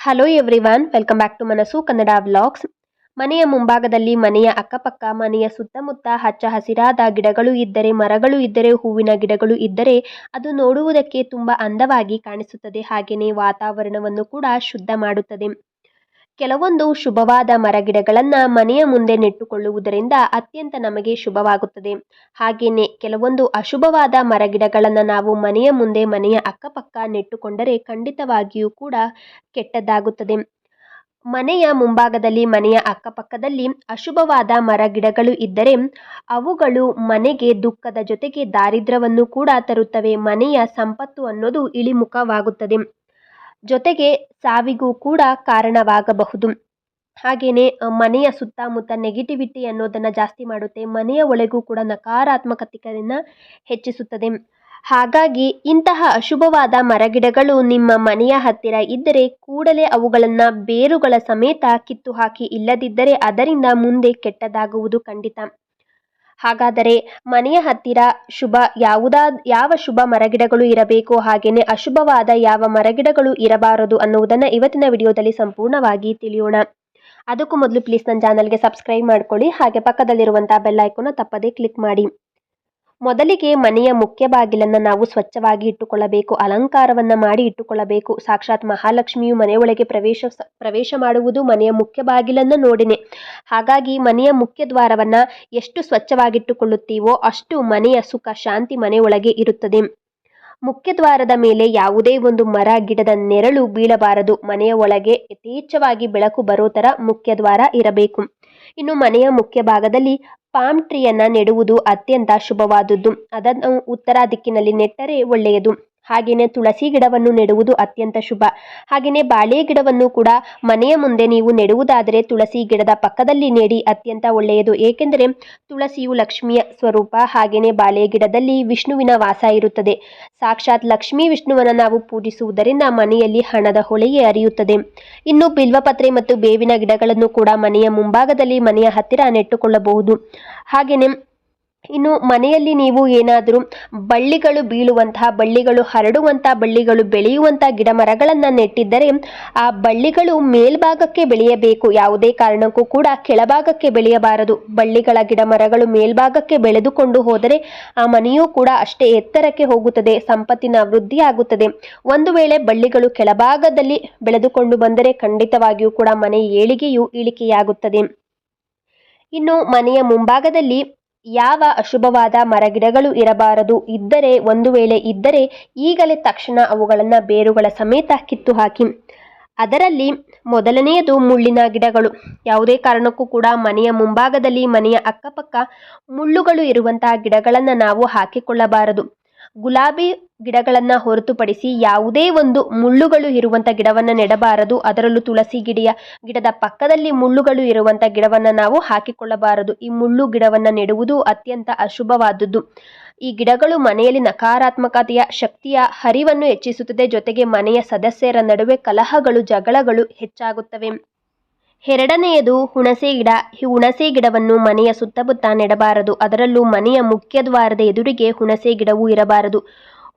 Hello everyone welcome back to Manassu Kannada vlogs ಮನೆಯ ಮುಂಭಾಗದಲ್ಲಿ ಮನೆಯ ಅಕ್ಕಪಕ್ಕ, ಮನೆಯ ಸುತ್ತಮುತ್ತ ಹಚ್ಚ ಹಸಿರಾದ ಗಿಡಗಳು ಇದ್ದರೆ, ಮರಗಳು ಇದ್ದರೆ, ಹೂವಿನ ಗಿಡಗಳು ಇದ್ದರೆ ಅದು ನೋಡುವುದಕ್ಕೆ ತುಂಬ ಅಂದವಾಗಿ ಕಾಣಿಸುತ್ತದೆ. ಹಾಗೆಯೇ ವಾತಾವರಣವನ್ನು ಕೂಡ ಶುದ್ಧ ಮಾಡುತ್ತದೆ. ಕೆಲವೊಂದು ಶುಭವಾದ ಮರಗಿಡಗಳನ್ನು ಮನೆಯ ಮುಂದೆ ನೆಟ್ಟುಕೊಳ್ಳುವುದರಿಂದ ಅತ್ಯಂತ ನಮಗೆ ಶುಭವಾಗುತ್ತದೆ. ಹಾಗೆಯೇ ಕೆಲವೊಂದು ಅಶುಭವಾದ ಮರಗಿಡಗಳನ್ನು ನಾವು ಮನೆಯ ಮುಂದೆ ಮನೆಯ ಅಕ್ಕಪಕ್ಕ ನೆಟ್ಟುಕೊಂಡರೆ ಖಂಡಿತವಾಗಿಯೂ ಕೂಡ ಕೆಟ್ಟದ್ದಾಗುತ್ತದೆ. ಮನೆಯ ಮುಂಭಾಗದಲ್ಲಿ, ಮನೆಯ ಅಕ್ಕಪಕ್ಕದಲ್ಲಿ ಅಶುಭವಾದ ಮರಗಿಡಗಳು ಇದ್ದರೆ ಅವುಗಳು ಮನೆಗೆ ದುಃಖದ ಜೊತೆಗೆ ದಾರಿದ್ರ್ಯವನ್ನು ಕೂಡ ತರುತ್ತವೆ. ಮನೆಯ ಸಂಪತ್ತು ಅನ್ನೋದು ಇಳಿಮುಖವಾಗುತ್ತದೆ. ಜೊತೆಗೆ ಸಾವಿಗೂ ಕೂಡ ಕಾರಣವಾಗಬಹುದು. ಹಾಗೆಯೇ ಮನೆಯ ಸುತ್ತಮುತ್ತ ನೆಗೆಟಿವಿಟಿ ಅನ್ನೋದನ್ನು ಜಾಸ್ತಿ ಮಾಡುತ್ತೆ, ಮನೆಯ ಒಳಗೂ ಕೂಡ ನಕಾರಾತ್ಮಕತೆಯನ್ನು ಹೆಚ್ಚಿಸುತ್ತದೆ. ಹಾಗಾಗಿ, ಇಂತಹ ಅಶುಭವಾದ ಮರಗಿಡಗಳು ನಿಮ್ಮ ಮನೆಯ ಹತ್ತಿರ ಇದ್ದರೆ ಕೂಡಲೇ ಅವುಗಳನ್ನು ಬೇರುಗಳ ಸಮೇತ ಕಿತ್ತು ಹಾಕಿ ಇಲ್ಲದಿದ್ದರೆ ಅದರಿಂದ ಮುಂದೆ ಕೆಟ್ಟದಾಗುವುದು ಖಂಡಿತ. ಹಾಗಾದರೆ ಮನೆಯ ಹತ್ತಿರ ಶುಭ ಯಾವುದಾ, ಯಾವ ಶುಭ ಮರಗಿಡಗಳು ಇರಬೇಕು ಹಾಗೆಯೇ ಅಶುಭವಾದ ಯಾವ ಮರಗಿಡಗಳು ಇರಬಾರದು ಅನ್ನುವುದನ್ನು ಇವತ್ತಿನ ವಿಡಿಯೋದಲ್ಲಿ ಸಂಪೂರ್ಣವಾಗಿ ತಿಳಿಯೋಣ. ಅದಕ್ಕೂ ಮೊದಲು ಪ್ಲೀಸ್ ನನ್ನ ಚಾನಲ್ಗೆ ಸಬ್ಸ್ಕ್ರೈಬ್ ಮಾಡ್ಕೊಳ್ಳಿ ಹಾಗೆ ಪಕ್ಕದಲ್ಲಿರುವಂಥ ಬೆಲ್ ಐಕೋನ ತಪ್ಪದೇ ಕ್ಲಿಕ್ ಮಾಡಿ. ಮೊದಲಿಗೆ ಮನೆಯ ಮುಖ್ಯ ಬಾಗಿಲನ್ನು ನಾವು ಸ್ವಚ್ಛವಾಗಿ ಇಟ್ಟುಕೊಳ್ಳಬೇಕು, ಅಲಂಕಾರವನ್ನು ಮಾಡಿ ಇಟ್ಟುಕೊಳ್ಳಬೇಕು. ಸಾಕ್ಷಾತ್ ಮಹಾಲಕ್ಷ್ಮಿಯು ಮನೆಯೊಳಗೆ ಪ್ರವೇಶ ಪ್ರವೇಶ ಮಾಡುವುದು ಮನೆಯ ಮುಖ್ಯ ಬಾಗಿಲನ್ನು ನೋಡಿನೆ. ಹಾಗಾಗಿ ಮನೆಯ ಮುಖ್ಯ ದ್ವಾರವನ್ನು ಎಷ್ಟು ಸ್ವಚ್ಛವಾಗಿಟ್ಟುಕೊಳ್ಳುತ್ತೀವೋ ಅಷ್ಟು ಮನೆಯ ಸುಖ, ಶಾಂತಿ ಮನೆಯೊಳಗೆ ಇರುತ್ತದೆ. ಮುಖ್ಯ ದ್ವಾರದ ಮೇಲೆ ಯಾವುದೇ ಒಂದು ಮರ, ಗಿಡದ ನೆರಳು ಬೀಳಬಾರದು. ಮನೆಯ ಒಳಗೆ ಯಥೇಚ್ಛವಾಗಿ ಬೆಳಕು ಬರೋ ಥರ ಮುಖ್ಯ ದ್ವಾರ ಇರಬೇಕು. ಇನ್ನು ಮನೆಯ ಮುಖ್ಯ ಭಾಗದಲ್ಲಿ ಪಾಮ್ ಟ್ರೀಯನ್ನು ನೆಡುವುದು ಅತ್ಯಂತ ಶುಭವಾದದ್ದು. ಅದನ್ನು ಉತ್ತರ ದಿಕ್ಕಿನಲ್ಲಿ ನೆಟ್ಟರೆ ಒಳ್ಳೆಯದು. ಹಾಗೆಯೇ ತುಳಸಿ ಗಿಡವನ್ನು ನೆಡುವುದು ಅತ್ಯಂತ ಶುಭ. ಹಾಗೆಯೇ ಬಾಳೆ ಗಿಡವನ್ನು ಕೂಡ ಮನೆಯ ಮುಂದೆ ನೀವು ನೆಡುವುದಾದರೆ ತುಳಸಿ ಗಿಡದ ಪಕ್ಕದಲ್ಲಿ ನೆಡಿ ಅತ್ಯಂತ ಒಳ್ಳೆಯದು. ಏಕೆಂದರೆ ತುಳಸಿಯು ಲಕ್ಷ್ಮಿಯ ಸ್ವರೂಪ, ಹಾಗೆಯೇ ಬಾಳೆ ಗಿಡದಲ್ಲಿ ವಿಷ್ಣುವಿನ ವಾಸ ಇರುತ್ತದೆ. ಸಾಕ್ಷಾತ್ ಲಕ್ಷ್ಮೀ ವಿಷ್ಣುವನ್ನು ನಾವು ಪೂಜಿಸುವುದರಿಂದ ಮನೆಯಲ್ಲಿ ಹಣದ ಹೊಳೆಯೇ ಅರಿಯುತ್ತದೆ. ಇನ್ನು ಬಿಲ್ವಪತ್ರೆ ಮತ್ತು ಬೇವಿನ ಗಿಡಗಳನ್ನು ಕೂಡ ಮನೆಯ ಮುಂಭಾಗದಲ್ಲಿ ಮನೆಯ ಹತ್ತಿರ ನೆಟ್ಟುಕೊಳ್ಳಬಹುದು. ಹಾಗೆಯೇ ಇನ್ನು ಮನೆಯಲ್ಲಿ ನೀವು ಏನಾದರೂ ಬಳ್ಳಿಗಳು ಬೀಳುವಂತಹ, ಬಳ್ಳಿಗಳು ಹರಡುವಂತಹ, ಬಳ್ಳಿಗಳು ಬೆಳೆಯುವಂತಹ ಗಿಡ ಮರಗಳನ್ನು ನೆಟ್ಟಿದ್ದರೆ ಆ ಬಳ್ಳಿಗಳು ಮೇಲ್ಭಾಗಕ್ಕೆ ಬೆಳೆಯಬೇಕು. ಯಾವುದೇ ಕಾರಣಕ್ಕೂ ಕೂಡ ಕೆಳಭಾಗಕ್ಕೆ ಬೆಳೆಯಬಾರದು. ಬಳ್ಳಿಗಳ ಗಿಡ ಮರಗಳು ಮೇಲ್ಭಾಗಕ್ಕೆ ಬೆಳೆದುಕೊಂಡು ಹೋದರೆ ಆ ಮನೆಯೂ ಕೂಡ ಅಷ್ಟೇ ಎತ್ತರಕ್ಕೆ ಹೋಗುತ್ತದೆ, ಸಂಪತ್ತಿನ ವೃದ್ಧಿ ಆಗುತ್ತದೆ ಒಂದು ವೇಳೆ ಬಳ್ಳಿಗಳು ಕೆಳಭಾಗದಲ್ಲಿ ಬೆಳೆದುಕೊಂಡು ಬಂದರೆ ಖಂಡಿತವಾಗಿಯೂ ಕೂಡ ಮನೆ ಏಳಿಗೆಯು ಇಳಿಕೆಯಾಗುತ್ತದೆ. ಇನ್ನು ಮನೆಯ ಮುಂಭಾಗದಲ್ಲಿ ಯಾವ ಅಶುಭವಾದ ಮರಗಿಡಗಳು ಇರಬಾರದು ಇದ್ದರೆ ಒಂದು ವೇಳೆ ಇದ್ದರೆ ಈಗಲೇ ತಕ್ಷಣ ಅವುಗಳನ್ನು ಬೇರುಗಳ ಸಮೇತ ಕಿತ್ತು ಹಾಕಿ. ಅದರಲ್ಲಿ ಮೊದಲನೆಯದು ಮುಳ್ಳಿನ ಗಿಡಗಳು. ಯಾವುದೇ ಕಾರಣಕ್ಕೂ ಕೂಡ ಮನೆಯ ಮುಂಭಾಗದಲ್ಲಿ ಮನೆಯ ಅಕ್ಕಪಕ್ಕ ಮುಳ್ಳುಗಳು ಇರುವಂತಹ ಗಿಡಗಳನ್ನು ನಾವು ಹಾಕಿಕೊಳ್ಳಬಾರದು. ಗುಲಾಬಿ ಗಿಡಗಳನ್ನು ಹೊರತುಪಡಿಸಿ ಯಾವುದೇ ಒಂದು ಮುಳ್ಳುಗಳು ಇರುವಂಥ ಗಿಡವನ್ನು ನೆಡಬಾರದು. ಅದರಲ್ಲೂ ತುಳಸಿ ಗಿಡಿಯ ಗಿಡದ ಪಕ್ಕದಲ್ಲಿ ಮುಳ್ಳುಗಳು ಇರುವಂಥ ಗಿಡವನ್ನು ನಾವು ಹಾಕಿಕೊಳ್ಳಬಾರದು. ಈ ಮುಳ್ಳು ಗಿಡವನ್ನು ನೆಡುವುದು ಅತ್ಯಂತ ಅಶುಭವಾದದ್ದು. ಈ ಗಿಡಗಳು ಮನೆಯಲ್ಲಿ ನಕಾರಾತ್ಮಕತೆಯ ಶಕ್ತಿಯ ಹರಿವನ್ನು ಹೆಚ್ಚಿಸುತ್ತದೆ. ಜೊತೆಗೆ ಮನೆಯ ಸದಸ್ಯರ ನಡುವೆ ಕಲಹಗಳು, ಜಗಳಗಳು ಹೆಚ್ಚಾಗುತ್ತವೆ. ಎರಡನೆಯದು ಹುಣಸೆ ಗಿಡ. ಈ ಹುಣಸೆ ಗಿಡವನ್ನು ಮನೆಯ ಸುತ್ತಮುತ್ತ ನೆಡಬಾರದು. ಅದರಲ್ಲೂ ಮನೆಯ ಮುಖ್ಯ ದ್ವಾರದ ಎದುರಿಗೆ ಹುಣಸೆ ಗಿಡವೂ ಇರಬಾರದು.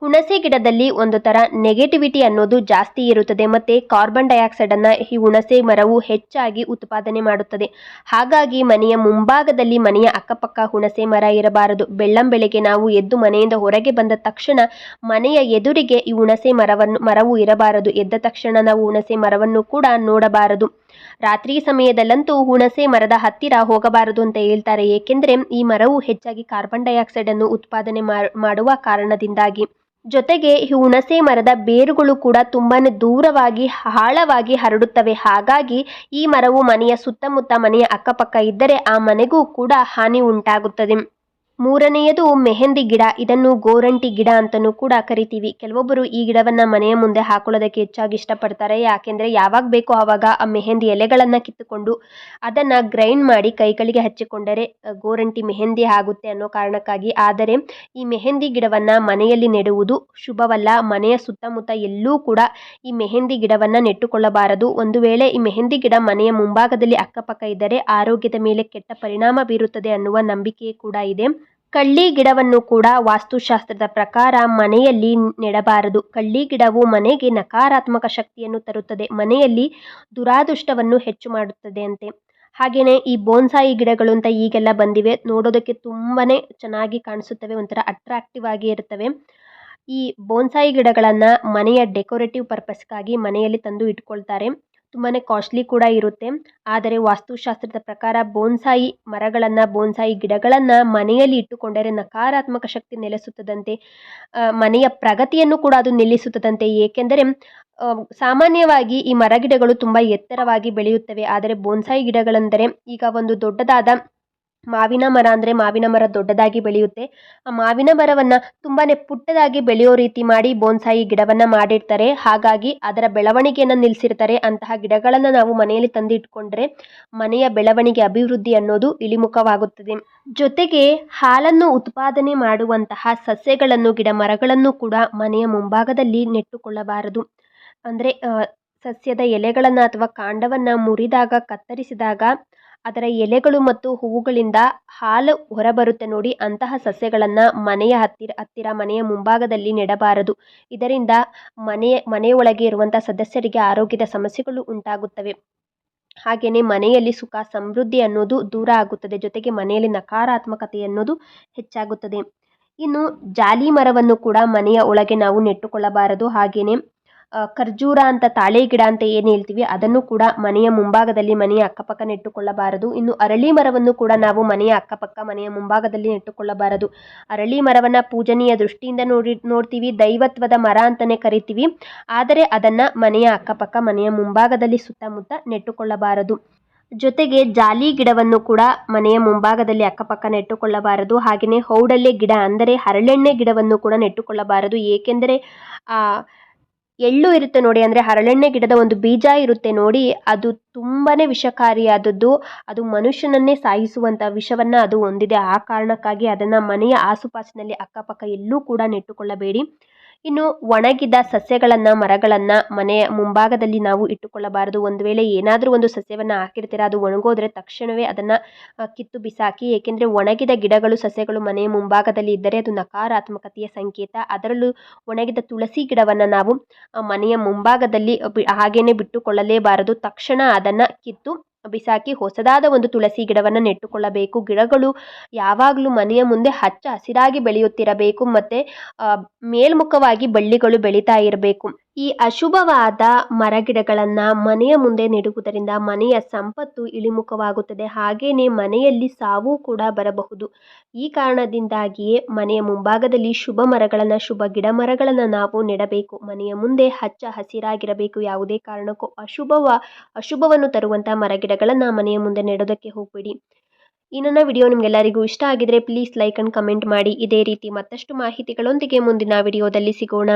ಹುಣಸೆ ಗಿಡದಲ್ಲಿ ಒಂದು ಥರ ನೆಗೆಟಿವಿಟಿ ಅನ್ನೋದು ಜಾಸ್ತಿ ಇರುತ್ತದೆ ಮತ್ತು ಕಾರ್ಬನ್ ಡೈಆಕ್ಸೈಡನ್ನು ಈ ಹುಣಸೆ ಮರವು ಹೆಚ್ಚಾಗಿ ಉತ್ಪಾದನೆ ಮಾಡುತ್ತದೆ. ಹಾಗಾಗಿ ಮನೆಯ ಮುಂಭಾಗದಲ್ಲಿ ಮನೆಯ ಅಕ್ಕಪಕ್ಕ ಹುಣಸೆ ಮರ ಇರಬಾರದು. ಬೆಳ್ಳಂಬೆಳಗ್ಗೆ ನಾವು ಎದ್ದು ಮನೆಯಿಂದ ಹೊರಗೆ ಬಂದ ತಕ್ಷಣ ಮನೆಯ ಎದುರಿಗೆ ಈ ಹುಣಸೆ ಮರವನ್ನು ಮರವು ಇರಬಾರದು. ಎದ್ದ ತಕ್ಷಣ ನಾವು ಹುಣಸೆ ಮರವನ್ನು ಕೂಡ ನೋಡಬಾರದು. ರಾತ್ರಿ ಸಮಯದಲ್ಲಂತೂ ಹುಣಸೆ ಮರದ ಹತ್ತಿರ ಹೋಗಬಾರದು ಅಂತ ಹೇಳ್ತಾರೆ. ಏಕೆಂದರೆ ಈ ಮರವು ಹೆಚ್ಚಾಗಿ ಕಾರ್ಬನ್ ಡೈಆಕ್ಸೈಡ್ ಅನ್ನು ಉತ್ಪಾದನೆ ಮಾಡುವ ಕಾರಣದಿಂದಾಗಿ. ಜೊತೆಗೆ ಹುಣಸೆ ಮರದ ಬೇರುಗಳು ಕೂಡ ತುಂಬಾ ದೂರವಾಗಿ, ಆಳವಾಗಿ ಹರಡುತ್ತವೆ. ಹಾಗಾಗಿ ಈ ಮರವು ಮನೆಯ ಸುತ್ತಮುತ್ತ ಮನೆಯ ಅಕ್ಕಪಕ್ಕ ಇದ್ದರೆ ಆ ಮನೆಗೂ ಕೂಡ ಹಾನಿ ಉಂಟಾಗುತ್ತದೆ. ಮೂರನೆಯದು ಮೆಹಂದಿ ಗಿಡ. ಇದನ್ನು ಗೋರಂಟಿ ಗಿಡ ಅಂತಲೂ ಕೂಡ ಕರಿತೀವಿ. ಕೆಲವೊಬ್ಬರು ಈ ಗಿಡವನ್ನು ಮನೆಯ ಮುಂದೆ ಹಾಕೊಳ್ಳೋದಕ್ಕೆ ಹೆಚ್ಚಾಗಿ ಇಷ್ಟಪಡ್ತಾರೆ. ಯಾಕೆಂದರೆ ಯಾವಾಗ ಬೇಕೋ ಆವಾಗ ಆ ಮೆಹಂದಿ ಎಲೆಗಳನ್ನು ಕಿತ್ತುಕೊಂಡು ಅದನ್ನು ಗ್ರೈಂಡ್ ಮಾಡಿ ಕೈಗಳಿಗೆ ಹಚ್ಚಿಕೊಂಡರೆ ಗೋರಂಟಿ ಮೆಹಂದಿ ಆಗುತ್ತೆ ಅನ್ನೋ ಕಾರಣಕ್ಕಾಗಿ. ಆದರೆ ಈ ಮೆಹಂದಿ ಗಿಡವನ್ನು ಮನೆಯಲ್ಲಿ ನೆಡುವುದು ಶುಭವಲ್ಲ. ಮನೆಯ ಸುತ್ತಮುತ್ತ ಎಲ್ಲೂ ಕೂಡ ಈ ಮೆಹಂದಿ ಗಿಡವನ್ನು ನೆಟ್ಟುಕೊಳ್ಳಬಾರದು. ಒಂದು ವೇಳೆ ಈ ಮೆಹಂದಿ ಗಿಡ ಮನೆಯ ಮುಂಭಾಗದಲ್ಲಿ ಅಕ್ಕಪಕ್ಕ ಇದ್ದರೆ ಆರೋಗ್ಯದ ಮೇಲೆ ಕೆಟ್ಟ ಪರಿಣಾಮ ಬೀರುತ್ತದೆ ಅನ್ನುವ ನಂಬಿಕೆ ಕೂಡ ಇದೆ. ಕಳ್ಳಿ ಗಿಡವನ್ನು ಕೂಡ ವಾಸ್ತುಶಾಸ್ತ್ರದ ಪ್ರಕಾರ ಮನೆಯಲ್ಲಿ ನೆಡಬಾರದು. ಕಳ್ಳಿ ಗಿಡವು ಮನೆಗೆ ನಕಾರಾತ್ಮಕ ಶಕ್ತಿಯನ್ನು ತರುತ್ತದೆ. ಮನೆಯಲ್ಲಿ ದುರಾದೃಷ್ಟವನ್ನು ಹೆಚ್ಚು ಮಾಡುತ್ತದೆ ಅಂತೆ ಹಾಗೆಯೇ ಈ ಬೋನ್ಸಾಯಿ ಗಿಡಗಳು ಅಂತ ಈಗೆಲ್ಲ ಬಂದಿವೆ. ನೋಡೋದಕ್ಕೆ ತುಂಬಾ ಚೆನ್ನಾಗಿ ಕಾಣಿಸುತ್ತವೆ. ಒಂಥರ ಅಟ್ರಾಕ್ಟಿವ್ ಆಗಿ ಇರುತ್ತವೆ. ಈ ಬೋನ್ಸಾಯಿ ಗಿಡಗಳನ್ನು ಮನೆಯ ಡೆಕೋರೇಟಿವ್ ಪರ್ಪಸ್ಗಾಗಿ ಮನೆಯಲ್ಲಿ ತಂದು ಇಟ್ಕೊಳ್ತಾರೆ. ತುಂಬಾ ಕಾಸ್ಟ್ಲಿ ಕೂಡ ಇರುತ್ತೆ. ಆದರೆ ವಾಸ್ತುಶಾಸ್ತ್ರದ ಪ್ರಕಾರ ಬೋನ್ಸಾಯಿ ಮರಗಳನ್ನು ಬೋನ್ಸಾಯಿ ಗಿಡಗಳನ್ನು ಮನೆಯಲ್ಲಿ ಇಟ್ಟುಕೊಂಡರೆ ನಕಾರಾತ್ಮಕ ಶಕ್ತಿ ನೆಲೆಸುತ್ತದಂತೆ ಮನೆಯ ಪ್ರಗತಿಯನ್ನು ಕೂಡ ಅದು ನಿಲ್ಲಿಸುತ್ತದಂತೆ. ಏಕೆಂದರೆ ಸಾಮಾನ್ಯವಾಗಿ ಈ ಮರಗಿಡಗಳು ತುಂಬ ಎತ್ತರವಾಗಿ ಬೆಳೆಯುತ್ತವೆ. ಆದರೆ ಬೋನ್ಸಾಯಿ ಗಿಡಗಳೆಂದರೆ ಈಗ ಒಂದು ದೊಡ್ಡದಾದ ಮಾವಿನ ಮರ ಅಂದರೆ ಮಾವಿನ ಮರ ದೊಡ್ಡದಾಗಿ ಬೆಳೆಯುತ್ತೆ. ಆ ಮಾವಿನ ಮರವನ್ನು ತುಂಬಾ ಪುಟ್ಟದಾಗಿ ಬೆಳೆಯೋ ರೀತಿ ಮಾಡಿ ಬೋನ್ಸಾಯಿ ಗಿಡವನ್ನು ಮಾಡಿರ್ತಾರೆ. ಹಾಗಾಗಿ ಅದರ ಬೆಳವಣಿಗೆಯನ್ನು ನಿಲ್ಲಿಸಿರ್ತಾರೆ ಅಂತಹ ಗಿಡಗಳನ್ನು ನಾವು ಮನೆಯಲ್ಲಿ ತಂದಿಟ್ಕೊಂಡ್ರೆ ಮನೆಯ ಬೆಳವಣಿಗೆ, ಅಭಿವೃದ್ಧಿ ಅನ್ನೋದು ಇಳಿಮುಖವಾಗುತ್ತದೆ. ಜೊತೆಗೆ ಹಾಲನ್ನು ಉತ್ಪಾದನೆ ಮಾಡುವಂತಹ ಸಸ್ಯಗಳನ್ನು, ಗಿಡ ಮರಗಳನ್ನು ಕೂಡ ಮನೆಯ ಮುಂಭಾಗದಲ್ಲಿ ನೆಟ್ಟುಕೊಳ್ಳಬಾರದು. ಅಂದರೆ ಸಸ್ಯದ ಎಲೆಗಳನ್ನು ಅಥವಾ ಕಾಂಡವನ್ನು ಮುರಿದಾಗ, ಕತ್ತರಿಸಿದಾಗ ಅದರ ಎಲೆಗಳು ಮತ್ತು ಹೂವುಗಳಿಂದ ಹಾಲು ಹೊರಬರುತ್ತೆ ನೋಡಿ, ಅಂತಹ ಸಸ್ಯಗಳನ್ನು ಮನೆಯ ಹತ್ತಿರ ಹತ್ತಿರ, ಮನೆಯ ಮುಂಭಾಗದಲ್ಲಿ ನೆಡಬಾರದು. ಇದರಿಂದ ಮನೆಯ ಮನೆಯೊಳಗೆ ಇರುವಂಥ ಸದಸ್ಯರಿಗೆ ಆರೋಗ್ಯದ ಸಮಸ್ಯೆಗಳು ಉಂಟಾಗುತ್ತವೆ. ಹಾಗೆಯೇ ಮನೆಯಲ್ಲಿ ಸುಖ, ಸಮೃದ್ಧಿ ಅನ್ನೋದು ದೂರ ಆಗುತ್ತದೆ. ಜೊತೆಗೆ ಮನೆಯಲ್ಲಿ ನಕಾರಾತ್ಮಕತೆ ಅನ್ನೋದು ಹೆಚ್ಚಾಗುತ್ತದೆ. ಇನ್ನು ಜಾಲಿ ಮರವನ್ನು ಕೂಡ ಮನೆಯ ಒಳಗೆ ನಾವು ನೆಟ್ಟುಕೊಳ್ಳಬಾರದು. ಹಾಗೆಯೇ ಖರ್ಜೂರ ಅಂತ ತಾಳೆ ಗಿಡ ಅಂತ ಏನು ಹೇಳ್ತೀವಿ, ಅದನ್ನು ಕೂಡ ಮನೆಯ ಮುಂಭಾಗದಲ್ಲಿ ಮನೆಯ ಅಕ್ಕಪಕ್ಕ ನೆಟ್ಟುಕೊಳ್ಳಬಾರದು ಇನ್ನು ಅರಳಿ ಮರವನ್ನು ಕೂಡ ನಾವು ಮನೆಯ ಅಕ್ಕಪಕ್ಕ, ಮನೆಯ ಮುಂಭಾಗದಲ್ಲಿ ನೆಟ್ಟುಕೊಳ್ಳಬಾರದು ಅರಳಿ ಮರವನ್ನು ಪೂಜನೀಯ ದೃಷ್ಟಿಯಿಂದ ನೋಡಿ, ನೋಡ್ತೀವಿ, ದೈವತ್ವದ ಮರ ಅಂತಲೇ ಕರಿತೀವಿ. ಆದರೆ ಅದನ್ನು ಮನೆಯ ಅಕ್ಕಪಕ್ಕ, ಮನೆಯ ಮುಂಭಾಗದಲ್ಲಿ ಸುತ್ತಮುತ್ತ ನೆಟ್ಟುಕೊಳ್ಳಬಾರದು. ಜೊತೆಗೆ ಜಾಲಿ ಗಿಡವನ್ನು ಕೂಡ ಮನೆಯ ಮುಂಭಾಗದಲ್ಲಿ ಅಕ್ಕಪಕ್ಕ ನೆಟ್ಟುಕೊಳ್ಳಬಾರದು ಹಾಗೆಯೇ ಹೌಡಲ್ಲೆ ಗಿಡ ಅಂದರೆ ಹರಳೆಣ್ಣೆ ಗಿಡವನ್ನು ಕೂಡ ನೆಟ್ಟುಕೊಳ್ಳಬಾರದು. ಏಕೆಂದರೆ ಎಳ್ಳು ಇರುತ್ತೆ ನೋಡಿ ಅಂದರೆ ಹರಳೆಣ್ಣೆ ಗಿಡದ ಒಂದು ಬೀಜ ಇರುತ್ತೆ ನೋಡಿ. ಅದು ತುಂಬಾ ವಿಷಕಾರಿಯಾದದ್ದು. ಅದು ಮನುಷ್ಯನನ್ನೇ ಸಾಯಿಸುವಂಥ ವಿಷವನ್ನು ಅದು ಹೊಂದಿದೆ. ಆ ಕಾರಣಕ್ಕಾಗಿ ಅದನ್ನು ಮನೆಯ ಆಸುಪಾಸಿನಲ್ಲಿ ಅಕ್ಕಪಕ್ಕ ಎಲ್ಲೂ ಕೂಡ ನೆಟ್ಟುಕೊಳ್ಳಬೇಡಿ. ಇನ್ನು ಒಣಗಿದ ಸಸ್ಯಗಳನ್ನು, ಮರಗಳನ್ನು ಮನೆಯ ಮುಂಭಾಗದಲ್ಲಿ ನಾವು ಇಟ್ಟುಕೊಳ್ಳಬಾರದು. ಒಂದು ವೇಳೆ ಏನಾದರೂ ಒಂದು ಸಸ್ಯವನ್ನು ಹಾಕಿರ್ತೀರ ಅದು ಒಣಗೋದ್ರೆ ತಕ್ಷಣವೇ ಅದನ್ನು ಕಿತ್ತು ಬಿಸಾಕಿ, ಏಕೆಂದರೆ ಒಣಗಿದ ಗಿಡಗಳು ಸಸ್ಯಗಳು ಮನೆಯ ಮುಂಭಾಗದಲ್ಲಿ ಇದ್ದರೆ ಅದು ನಕಾರಾತ್ಮಕತೆಯ ಸಂಕೇತ. ಅದರಲ್ಲೂ ಒಣಗಿದ ತುಳಸಿ ಗಿಡವನ್ನು ನಾವು ಮನೆಯ ಮುಂಭಾಗದಲ್ಲಿ ಹಾಗೇನೆ ಬಿಟ್ಟುಕೊಳ್ಳಲೇಬಾರದು. ತಕ್ಷಣ ಅದನ್ನು ಕಿತ್ತು ಬಿಸಾಕಿ ಹೊಸದಾದ ಒಂದು ತುಳಸಿ ಗಿಡವನ್ನು ನೆಟ್ಟುಕೊಳ್ಳಬೇಕು. ಗಿಡಗಳು ಯಾವಾಗಲೂ ಮನೆಯ ಮುಂದೆ ಹಚ್ಚ ಹಸಿರಾಗಿ ಬೆಳೆಯುತ್ತಿರಬೇಕು. ಮತ್ತು ಮೇಲ್ಮುಖವಾಗಿ ಬಳ್ಳಿಗಳು ಬೆಳೀತಾ ಇರಬೇಕು. ಈ ಅಶುಭವಾದ ಮರಗಿಡಗಳನ್ನು ಮನೆಯ ಮುಂದೆ ನೆಡುವುದರಿಂದ ಮನೆಯ ಸಂಪತ್ತು ಇಳಿಮುಖವಾಗುತ್ತದೆ. ಹಾಗೆಯೇ ಮನೆಯಲ್ಲಿ ಸಾವು ಕೂಡ ಬರಬಹುದು. ಈ ಕಾರಣದಿಂದಾಗಿಯೇ ಮನೆಯ ಮುಂಭಾಗದಲ್ಲಿ ಶುಭ ಮರಗಳನ್ನು, ಶುಭ ಗಿಡ ಮರಗಳನ್ನು ನಾವು ನೆಡಬೇಕು. ಮನೆಯ ಮುಂದೆ ಹಚ್ಚ ಹಸಿರಾಗಿರಬೇಕು. ಯಾವುದೇ ಕಾರಣಕ್ಕೂ ಅಶುಭವ, ಅಶುಭವನ್ನು ತರುವಂಥ ಮರಗಿಡಗಳನ್ನು ಮನೆಯ ಮುಂದೆ ನೆಡೋದಕ್ಕೆ ಹೋಗಬೇಡಿ. ಈ ನನ್ನ ವಿಡಿಯೋ ನಿಮಗೆಲ್ಲರಿಗೂ ಇಷ್ಟ ಆಗಿದ್ರೆ ಪ್ಲೀಸ್ ಲೈಕ್ ಅಂಡ್ ಕಮೆಂಟ್ ಮಾಡಿ. ಇದೇ ರೀತಿ ಮತ್ತಷ್ಟು ಮಾಹಿತಿಗಳೊಂದಿಗೆ ಮುಂದಿನ ವಿಡಿಯೋದಲ್ಲಿ ಸಿಗೋಣ.